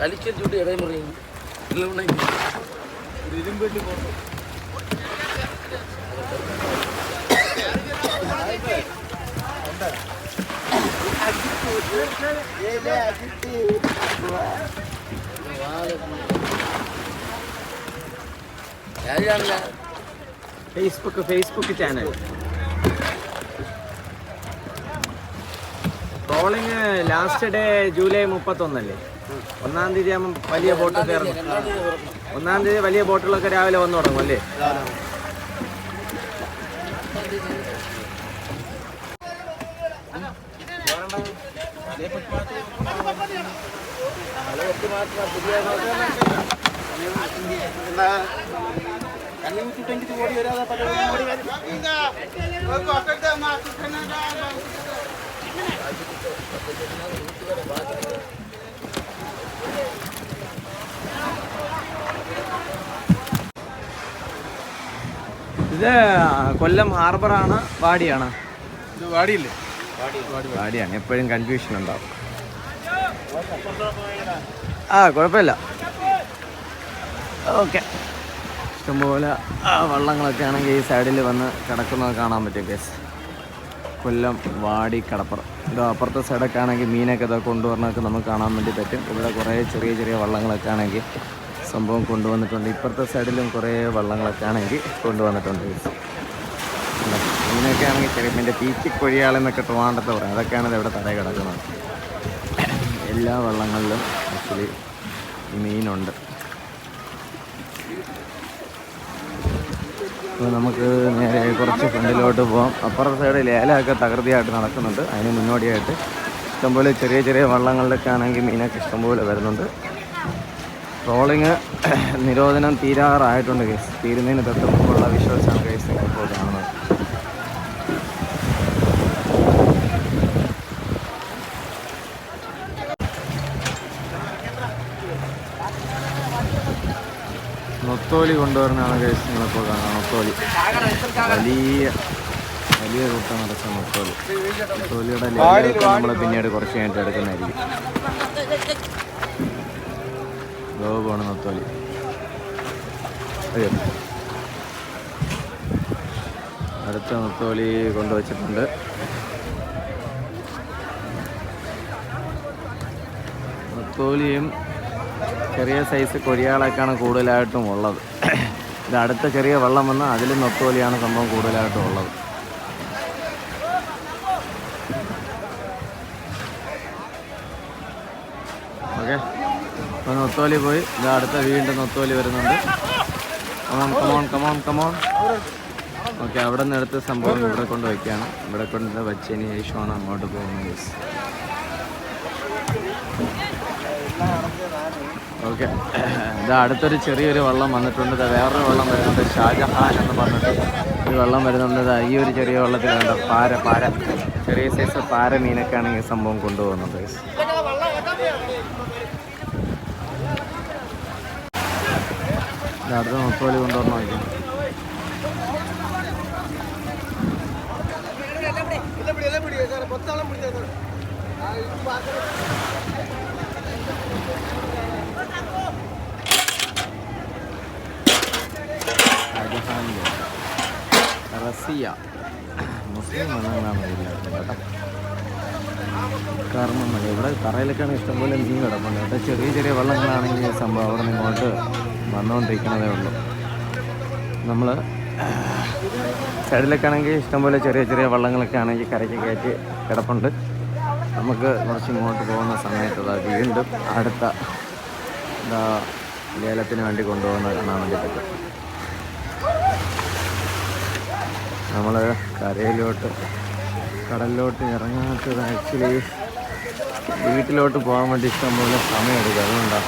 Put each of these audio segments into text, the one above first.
വലിക്കൽ ചൂട് ഇടമുറിയും யாருல Facebook Facebook channel trolling last day July മുപ്പത്തൊന്നല്ലേ ഒന്നാം തീയതി ആകുമ്പോൾ വലിയ ബോട്ട് കയറുന്നു ഒന്നാം തീയതി വലിയ ബോട്ടുകളൊക്കെ രാവിലെ വന്നു തുടങ്ങും അല്ലേ ഇത് കൊല്ലം ഹാർബറാണ് വാടിയാണ്. ഇത് വാടിയില്ലേ? വാടിയാണ് എപ്പോഴും കൺഫ്യൂഷൻ ഉണ്ടാവും. ആ കുഴപ്പമില്ല. ഓക്കെ. ഇഷ്ടംപോലെ ആ, വള്ളങ്ങളൊക്കെ ആണെങ്കിൽ ഈ സൈഡിൽ വന്ന് കിടക്കുന്നത് കാണാൻ പറ്റും കേസ് കൊല്ലം വാടി കടപ്പുറം. ഇതോ അപ്പുറത്തെ സൈഡൊക്കെ ആണെങ്കിൽ മീനൊക്കെ ഇതൊക്കെ കൊണ്ടുവരണമൊക്കെ നമുക്ക് കാണാൻ വേണ്ടി പറ്റും. ഇവിടെ കുറേ ചെറിയ ചെറിയ വള്ളങ്ങളൊക്കെ ആണെങ്കിൽ സംഭവം കൊണ്ടുവന്നിട്ടുണ്ട്. ഇപ്പുറത്തെ സൈഡിലും കുറേ വള്ളങ്ങളൊക്കെ ആണെങ്കിൽ കൊണ്ടുവന്നിട്ടുണ്ട്. മീനൊക്കെ ആണെങ്കിൽ ചെറിയ മീന്റെ തീറ്റിക്കൊഴിയാളെന്നൊക്കെ ട്രിവാണ്ടത്ത് പറയാം. അതൊക്കെയാണ് ഇവിടെ തറയിൽ കിടക്കുന്നത്. എല്ലാ വള്ളങ്ങളിലും ആക്ച്വലി മീനുണ്ട്. അപ്പോൾ നമുക്ക് നേരെ കുറച്ച് ഫ്രണ്ടിലോട്ട് പോകാം അപ്പുറത്തെ സൈഡ് ലേലമൊക്കെ തകൃതിയായിട്ട് നടക്കുന്നുണ്ട്. അതിന് മുന്നോടിയായിട്ട് ഇഷ്ടംപോലെ ചെറിയ ചെറിയ വള്ളങ്ങളിലൊക്കെ ആണെങ്കിൽ മീനൊക്കെ ഇഷ്ടംപോലെ വരുന്നുണ്ട്. ട്രോളിങ് നിരോധനം തീരാറായിട്ടുണ്ട് കേസ് തീരുന്നതിന് തൊട്ട് മുമ്പുള്ള വിഷ്വൽസാണ് കേസ് ഇപ്പോൾ നൊത്തോലി കൊണ്ടുവരുന്നതാണ് കേസ് നിങ്ങളിപ്പോൾ കാണാം നൊത്തോലി. വലിയ വലിയ കൂട്ടം നടക്കുന്ന നൊത്തോലി. നൊത്തോലിയുടെ ലേലമൊക്കെ നമ്മൾ പിന്നീട് കുറച്ച് കഴിഞ്ഞിട്ട് എടുക്കുന്നതായിരിക്കും. ഗോപാണ് നൊത്തോലി. അയ്യോ. അടുത്ത നൊത്തോലി കൊണ്ടുവച്ചിട്ടുണ്ട്. നൊത്തോലിയും ചെറിയ സൈസ് കൊരിയാളൊക്കെയാണ് കൂടുതലായിട്ടും ഉള്ളത്. ഇത് അടുത്ത ചെറിയ വെള്ളം വന്നാൽ അതിലും നൊത്തോലിയാണ് സംഭവം കൂടുതലായിട്ടും ഉള്ളത്. ഓക്കെ. അപ്പോൾ നൊത്തോലി പോയി. ഇത് അടുത്ത വീണ്ടും നൊത്തോലി വരുന്നുണ്ട്. Come on come on come on come on okay അവിടെ നിന്ന് എടുത്ത സംഭവം ഇവിടെ കൊണ്ട് വയ്ക്കുകയാണ് ഇവിടെ കൊണ്ട് വെച്ചതിന് ശേഷമാണ് അങ്ങോട്ട് പോകുന്നത് ഓക്കെ. ഇത് അടുത്തൊരു ചെറിയൊരു വെള്ളം വന്നിട്ടുണ്ട്. വേറൊരു വെള്ളം വരുന്നുണ്ട്. ഷാജഹാൻ എന്ന് പറഞ്ഞിട്ട് ഒരു വെള്ളം വരുന്നുണ്ട്. ഈ ഒരു ചെറിയ വെള്ളത്തിൽ വേണ്ട പാര പാര. ചെറിയ സൈസ് പാര മീനൊക്കെയാണ് ഈ സംഭവം കൊണ്ടുപോകുന്നത് അടുത്ത മുത്തോലി കൊണ്ടുവന്നു നോക്കി റസിയ. മുസ്ലിം ഇതിനകത്ത് കേട്ടോ. കാരണം ഇവിടെ തറയിലൊക്കെയാണ് ഇഷ്ടംപോലെ മീൻ കിടപ്പുണ്ട്. കേട്ടോ ചെറിയ ചെറിയ വെള്ളങ്ങളാണെങ്കിൽ സംഭവം അവിടെ നിന്ന് ഇങ്ങോട്ട് വന്നുകൊണ്ടിരിക്കുന്നതേ ഉള്ളൂ. നമ്മൾ സൈഡിലൊക്കെ ആണെങ്കിൽ ഇഷ്ടംപോലെ ചെറിയ ചെറിയ വള്ളങ്ങളൊക്കെ ആണെങ്കിൽ കരയ്ക്ക് കയറ്റി കിടപ്പുണ്ട്. നമുക്ക് കുറച്ച് ഇങ്ങോട്ട് പോകുന്ന സമയത്ത് വീണ്ടും അടുത്ത എന്താ ലേലത്തിന് വേണ്ടി കൊണ്ടുപോകുന്നത് കാണാൻ വേണ്ടി പറ്റും. നമ്മൾ കരയിലോട്ട് കടലിലോട്ട് ഇറങ്ങാത്തത് ആക്ച്വലി വീട്ടിലോട്ട് പോകാൻ വേണ്ടി ഇഷ്ടംപോലെ സമയമെടുക്കും. അതുകൊണ്ടാണ്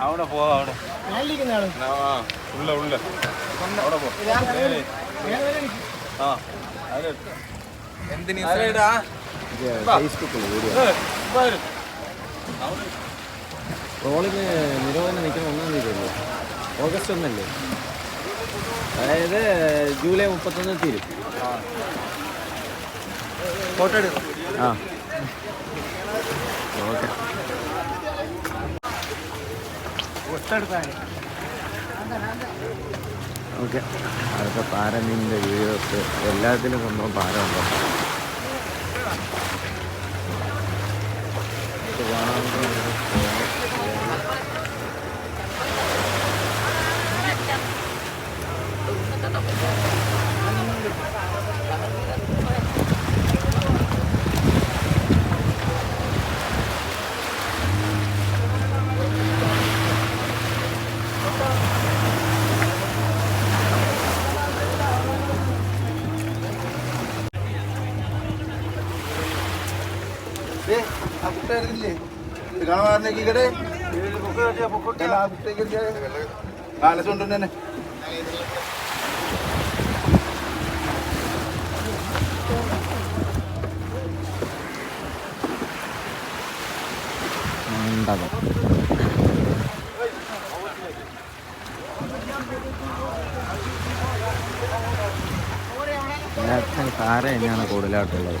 അവിടെ പോവാ അവിടെ ഉള്ള ഉള്ള അവിടെ പോ ആ എന്തിനാ ട്രോളിങ് നിരോധനം നിൽക്കുന്ന ഒന്നാം തീയതി അല്ലേ? ഓഗസ്റ്റ് ഒന്നല്ലേ? അതായത് ജൂലൈ മുപ്പത്തൊന്ന് തീരും. ആ. ഓക്കെ. ഓക്കെ. അടുത്ത പാരമീനിന്റെ വീഡിയോസ് എല്ലാത്തിലും സംഭവം പാരമുണ്ടോ കാലസുണ്ടെന്നെ മണ്ഡപം. എല്ലാത്തിനും കാര തന്നെയാണ് കൂടുതലായിട്ടുള്ളത്.